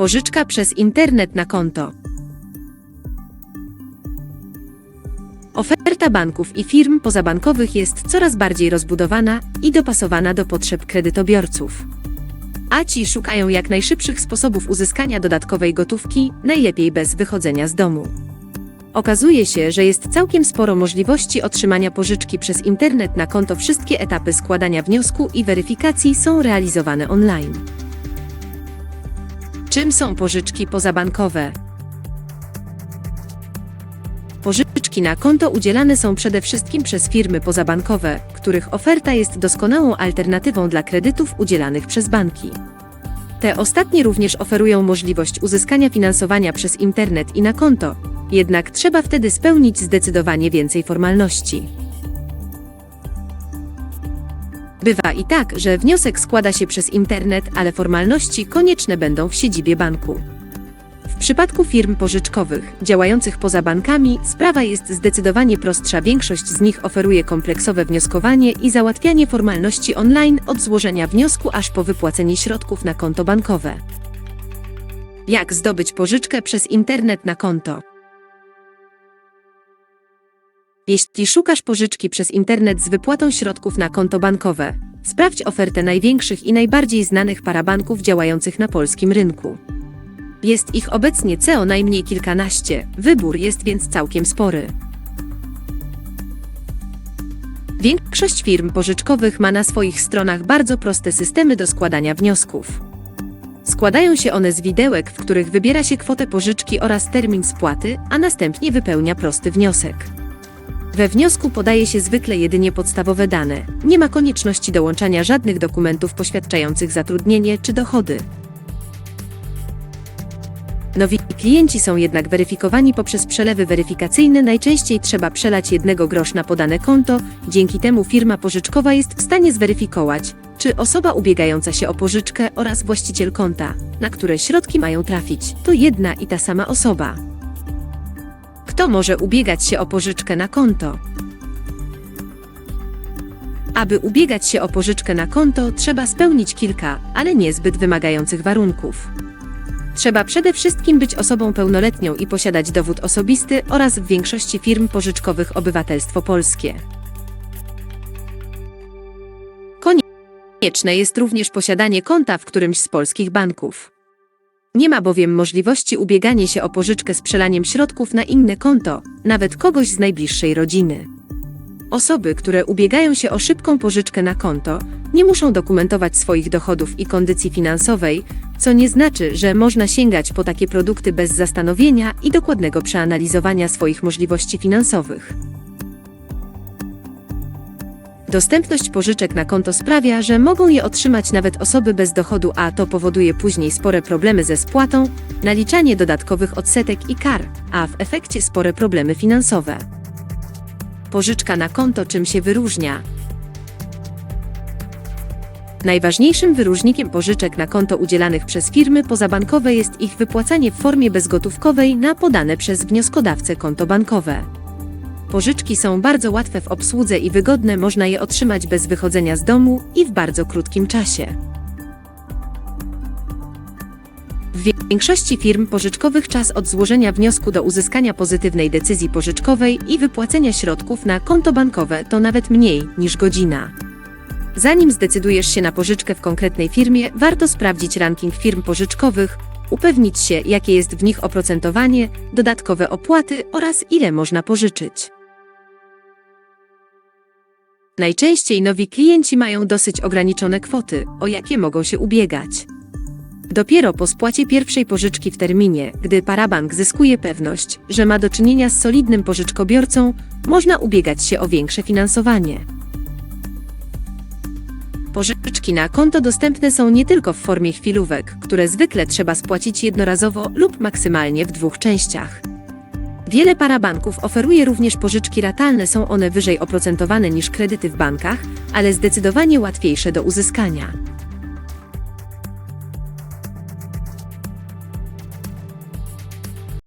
Pożyczka przez internet na konto. Oferta banków i firm pozabankowych jest coraz bardziej rozbudowana i dopasowana do potrzeb kredytobiorców. A ci szukają jak najszybszych sposobów uzyskania dodatkowej gotówki, najlepiej bez wychodzenia z domu. Okazuje się, że jest całkiem sporo możliwości otrzymania pożyczki przez internet na konto. Wszystkie etapy składania wniosku i weryfikacji są realizowane online. Czym są pożyczki pozabankowe? Pożyczki na konto udzielane są przede wszystkim przez firmy pozabankowe, których oferta jest doskonałą alternatywą dla kredytów udzielanych przez banki. Te ostatnie również oferują możliwość uzyskania finansowania przez internet i na konto, jednak trzeba wtedy spełnić zdecydowanie więcej formalności. Bywa i tak, że wniosek składa się przez internet, ale formalności konieczne będą w siedzibie banku. W przypadku firm pożyczkowych, działających poza bankami, sprawa jest zdecydowanie prostsza. Większość z nich oferuje kompleksowe wnioskowanie i załatwianie formalności online od złożenia wniosku aż po wypłacenie środków na konto bankowe. Jak zdobyć pożyczkę przez internet na konto? Jeśli szukasz pożyczki przez internet z wypłatą środków na konto bankowe, sprawdź ofertę największych i najbardziej znanych parabanków działających na polskim rynku. Jest ich obecnie co najmniej kilkanaście, wybór jest więc całkiem spory. Większość firm pożyczkowych ma na swoich stronach bardzo proste systemy do składania wniosków. Składają się one z widełek, w których wybiera się kwotę pożyczki oraz termin spłaty, a następnie wypełnia prosty wniosek. We wniosku podaje się zwykle jedynie podstawowe dane. Nie ma konieczności dołączania żadnych dokumentów poświadczających zatrudnienie czy dochody. Nowi klienci są jednak weryfikowani poprzez przelewy weryfikacyjne. Najczęściej trzeba przelać jednego grosz na podane konto, dzięki temu firma pożyczkowa jest w stanie zweryfikować, czy osoba ubiegająca się o pożyczkę oraz właściciel konta, na które środki mają trafić, to jedna i ta sama osoba. Kto może ubiegać się o pożyczkę na konto? Aby ubiegać się o pożyczkę na konto, trzeba spełnić kilka, ale niezbyt wymagających warunków. Trzeba przede wszystkim być osobą pełnoletnią i posiadać dowód osobisty oraz w większości firm pożyczkowych obywatelstwo polskie. Konieczne jest również posiadanie konta w którymś z polskich banków. Nie ma bowiem możliwości ubiegania się o pożyczkę z przelaniem środków na inne konto, nawet kogoś z najbliższej rodziny. Osoby, które ubiegają się o szybką pożyczkę na konto, nie muszą dokumentować swoich dochodów i kondycji finansowej, co nie znaczy, że można sięgać po takie produkty bez zastanowienia i dokładnego przeanalizowania swoich możliwości finansowych. Dostępność pożyczek na konto sprawia, że mogą je otrzymać nawet osoby bez dochodu, a to powoduje później spore problemy ze spłatą, naliczanie dodatkowych odsetek i kar, a w efekcie spore problemy finansowe. Pożyczka na konto czym się wyróżnia? Najważniejszym wyróżnikiem pożyczek na konto udzielanych przez firmy pozabankowe jest ich wypłacanie w formie bezgotówkowej na podane przez wnioskodawcę konto bankowe. Pożyczki są bardzo łatwe w obsłudze i wygodne, można je otrzymać bez wychodzenia z domu i w bardzo krótkim czasie. W większości firm pożyczkowych czas od złożenia wniosku do uzyskania pozytywnej decyzji pożyczkowej i wypłacenia środków na konto bankowe to nawet mniej niż godzina. Zanim zdecydujesz się na pożyczkę w konkretnej firmie, warto sprawdzić ranking firm pożyczkowych, upewnić się, jakie jest w nich oprocentowanie, dodatkowe opłaty oraz ile można pożyczyć. Najczęściej nowi klienci mają dosyć ograniczone kwoty, o jakie mogą się ubiegać. Dopiero po spłacie pierwszej pożyczki w terminie, gdy parabank zyskuje pewność, że ma do czynienia z solidnym pożyczkobiorcą, można ubiegać się o większe finansowanie. Pożyczki na konto dostępne są nie tylko w formie chwilówek, które zwykle trzeba spłacić jednorazowo lub maksymalnie w dwóch częściach. Wiele parabanków oferuje również pożyczki ratalne, są one wyżej oprocentowane niż kredyty w bankach, ale zdecydowanie łatwiejsze do uzyskania.